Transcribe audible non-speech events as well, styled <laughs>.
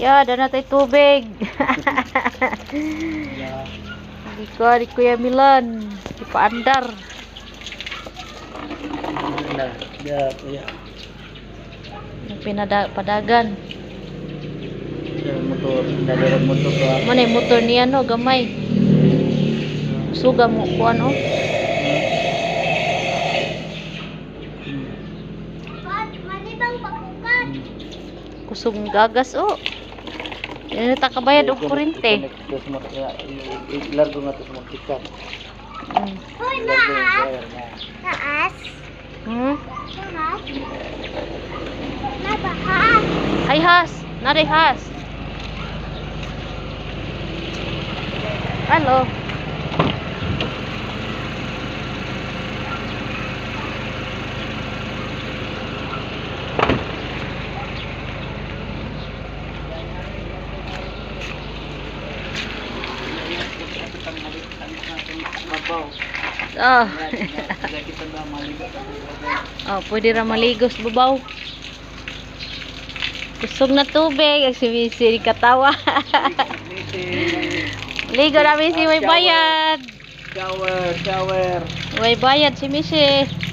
Ya, ada na tayo tubig. Hindi ko, hindi Kuya Milan. Hindi pa andar. Pinadagan. Yung iya, motor, motor ko. Yung motor niya, no? Gamay. Suga mo ko, ano? Kusog gagas, oh. Yan ta kabayad og kurente. Mo ya, largo nga to sa mga tikat. Mm. Largo yung wire na. Taas. Hmm? Taas. Nabaha. Ay has, nari has. Hello. Oh. Na oh, pwede ra maligos babaw. Kusog na tubig, ang sumisi katawa. <laughs> Ligo namin si may bayad. Shower, shower. May bayad si Missy.